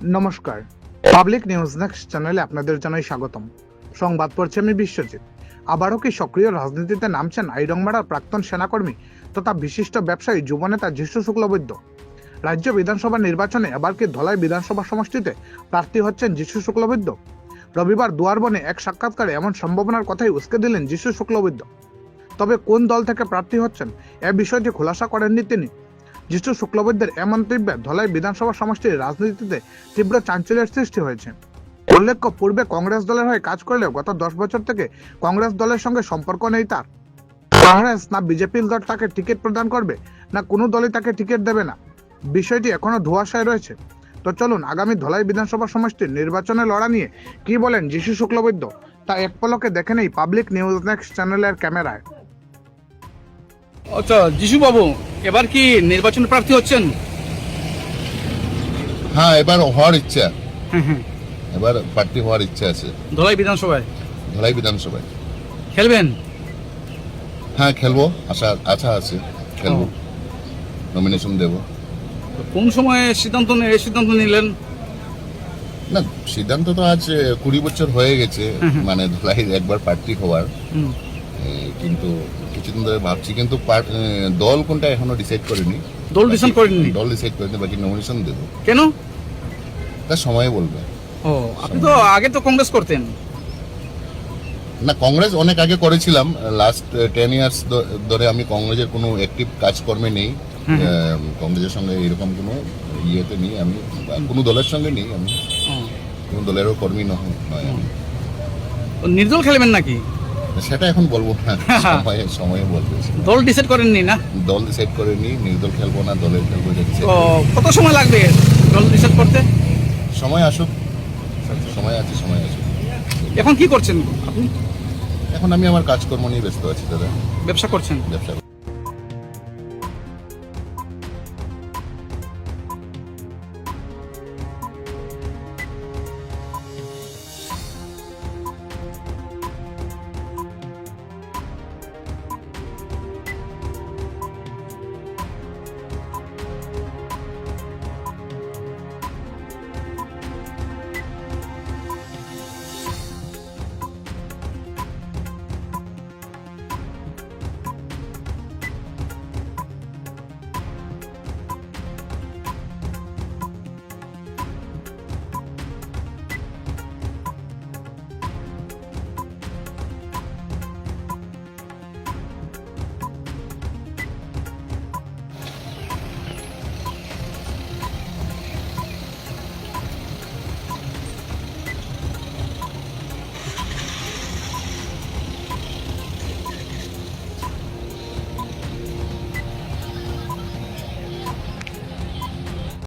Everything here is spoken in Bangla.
নমস্কার। পাবলিক নিউজ নেক্সট চ্যানেলে আপনাদের জানাই স্বাগতম। সংবাদ পড়ছে আমি বিশ্বজিৎ। আবারও কি সক্রিয় রাজনীতিতে নামছেন আইরংমারার প্রাক্তন সেনাকর্মী তথা বিশিষ্ট ব্যবসায়ী যুবনেতা যিশু শুক্লবৈদ্য? রাজ্য বিধানসভা নির্বাচনে এবার কি ধলাই বিধানসভা সমষ্টিতে প্রার্থী হচ্ছেন যিশু শুক্লবৈদ্য? রবিবার দুয়ারবনে এক সাক্ষাৎকারে এমন সম্ভাবনার কথাই উস্কে দিলেন যিশু শুক্লবৈদ্য। তবে কোন দল থেকে প্রার্থী হচ্ছেন এ বিষয়টি খোলাসা করেননি তিনি। যিশু শুক্লবৈদ্যের এ মন্তব্যে ধলাই বিধানসভা সমষ্টির রাজনীতিতে তীব্র চাঞ্চল্যের সৃষ্টি হয়েছে। উল্লেখ্য, পূর্বে কংগ্রেস দলের হয়ে কাজ করলেও গত দশ বছর থেকে কংগ্রেস দলের সঙ্গে সম্পর্ক নেই তার। কংগ্রেস না বিজেপির দল তাকে টিকিট প্রদান করবে, না কোনো দলই তাকে টিকিট দেবে না। বিষয়টি এখনও ধোঁয়াশায় রয়েছে। তো চলুন আগামী ধলাই বিধানসভা সমষ্টির নির্বাচনে লড়া নিয়ে কি বলেন যিশু শুক্লবৈদ্য, তা এক পলকে দেখে নেই পাবলিক নিউজ নেক্সট চ্যানেলের ক্যামেরায়। আচ্ছা যিশু বাবু এবার কি নির্বাচন প্রার্থী হচ্ছেন? হ্যাঁ এবার হওয়ার ইচ্ছা। এবার প্রার্থী হওয়ার ইচ্ছা আছে। ধলাই বিধানসভায়? ধলাই বিধানসভায়। খেলবেন? হ্যাঁ খেলব। আশা আশা আছে খেলব। নমিনেশন দেব। কোন সময়ে সিদ্ধান্ত নি- এই সিদ্ধান্ত নিলেন? না সিদ্ধান্ত তো আজ কুড়ি বছর হয়ে গেছে। মানে ধলাই একবার প্রার্থী হওয়ার। কিন্তু কিছুদিন ধরে ভাবছি কিন্তু দল কোনটা এখনও ডিসাইড করিনি। দল ডিসাইড করেননি দল ডিসাইড করিনি বাকি নমিনেশন দেবো। কেন? তা সময় বলবে। ও আপনি তো আগে তো কংগ্রেস করতেন। না কংগ্রেস অনেক আগে করেছিলাম লাস্ট টেন ইয়ার্স ধরে আমি কংগ্রেসের কোনো অ্যাক্টিভ কাজকর্মে নেই। কংগ্রেসের সঙ্গে এরকম কোনো ইয়েতে নেই আমি কোনো দলের সঙ্গে নেই আমি। কোনো দলেরও কর্মী নয় আমি। নির্দল খেলবেন নাকি? সেটা এখন বলব না সময়ে সময়ে বলবে দল ডিসাইড করেননি না? দল ডিসাইড করেনি নির্দল খেলব না দলের খেলব কত সময় লাগবে দল ডিসাইড করতে? সময় আসুক সময় আছে সময় আসুক। এখন কি করছেন আপনি? এখন আমি আমার কাজকর্ম নিয়ে ব্যস্ত আছি দাদা। ব্যবসা করছেন? ব্যবসা